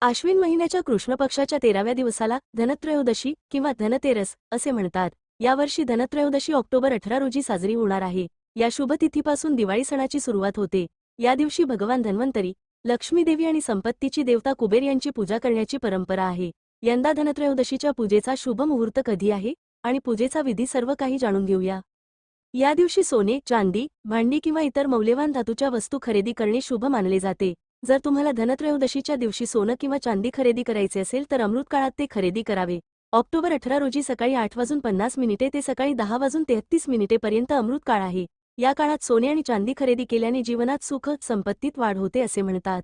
आश्विन महिन्याच्या कृष्ण पक्षाच्या तेराव्या दिवसाला धनत्रयोदशी किंवा धनतेरस असे म्हणतात. यावर्षी धनत्रयोदशी ऑक्टोबर अठरा रोजी साजरी होणार आहे. या शुभ तिथीपासून दिवाळी सणाची सुरुवात होते. या दिवशी भगवान धन्वंतरी लक्ष्मीदेवी आणि संपत्तीची देवता कुबेर यांची पूजा करण्याची परंपरा आहे. यंदा धनत्रयोदशीच्या पूजेचा शुभ मुहूर्त कधी आहे? आणि पूजेचा विधी सर्व काही जाणून घेऊया. या दिवशी सोने चांदी भांडी किंवा इतर मौल्यवान धातूच्या वस्तू खरेदी करणे शुभ मानले जाते. जर तुम्हाला धनत्रयोदशीच्या दिवशी सोनं किंवा चांदी खरेदी करायचे असेल तर अमृत काळात ते खरेदी करावे. ऑक्टोबर अठरा रोजी सकाळी आठ वाजून पन्नास मिनिटे ते सकाळी दहा वाजून तेहतीस मिनिटेपर्यंत अमृत काळ आहे. या काळात सोने आणि चांदी खरेदी केल्याने जीवनात सुख संपत्तीत वाढ होते असे म्हणतात.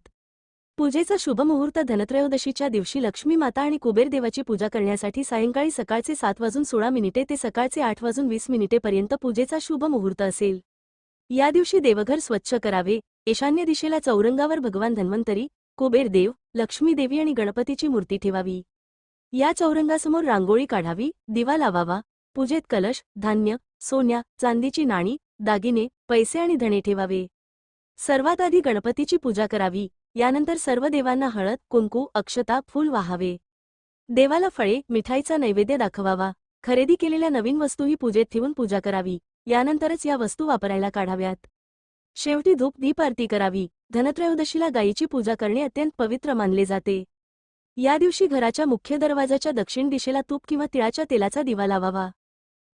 पूजेचा शुभ मुहूर्त धनत्रयोदशीच्या दिवशी लक्ष्मी माता आणि कुबेर देवाची पूजा करण्यासाठी सायंकाळी सकाळचे सात वाजून सोळा मिनिटे ते सकाळचे आठ वाजून वीस मिनिटेपर्यंत पूजेचा शुभ मुहूर्त असेल. या दिवशी देवघर स्वच्छ करावे. ईशान्य दिशेला चौरंगावर भगवान धन्वंतरी कुबेर देव लक्ष्मी देवी आणि गणपतीची मूर्ती ठेवावी. या चौरंगासमोर रांगोळी काढावी दिवा लावावा पूजेत कलश धान्य सोन्या चांदीची नाणी दागिने पैसे आणि धणे ठेवावे. सर्वात आधी गणपतीची पूजा करावी यानंतर सर्व देवांना हळद कुंकू अक्षता फूल वाहावे. देवाला फळे मिठाईचा नैवेद्य दाखवावा. खरेदी केलेल्या नवीन वस्तूही पूजेत ठेवून पूजा करावी. यानंतरच या वस्तू वापरायला काढाव्यात. शेवटी धूप दीप आरती करावी. धनत्रयोदशीला गायीची पूजा करणे अत्यंत पवित्र मानले जाते. या दिवशी घराच्या मुख्य दरवाजाच्या दक्षिण दिशेला तूप किंवा तिळाच्या तेलाचा दिवा लावावा.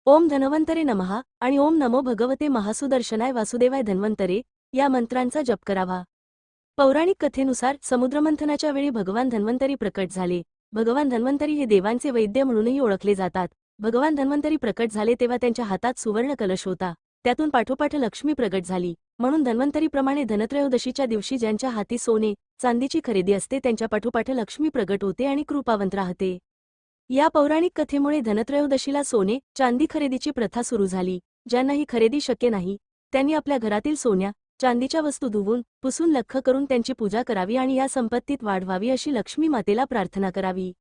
ओम धनवंतरे नमहा आणि ओम नमो भगवते महासुदर्शनाय वासुदेवाय धन्वंतरे या मंत्रांचा जप करावा. पौराणिक कथेनुसार समुद्रमंथनाच्या वेळी भगवान धन्वंतरी प्रकट झाले. भगवान धन्वंतरी हे देवांचे वैद्य म्हणूनही ओळखले जातात. भगवान धन्वंतरी प्रकट झाले तेव्हा त्यांच्या हातात सुवर्ण कलश होता. त्यातून पाठोपाठ लक्ष्मी प्रगट झाली. म्हणून धन्वंतरीप्रमाणे धनत्रयोदशीच्या दिवशी ज्यांच्या हाती सोने चांदीची खरेदी असते त्यांच्या पाठोपाठ लक्ष्मी प्रगट होते आणि कृपावंत राहते. या पौराणिक कथेमुळे धनत्रयोदशीला सोने चांदी खरेदीची प्रथा सुरू झाली. ज्यांना ही खरेदी शक्य नाही त्यांनी आपल्या घरातील सोन्या चांदीच्या वस्तू धुवून पुसून लख करून त्यांची पूजा करावी आणि या संपत्तीत वाढ व्हावी अशी लक्ष्मी मातेला प्रार्थना करावी.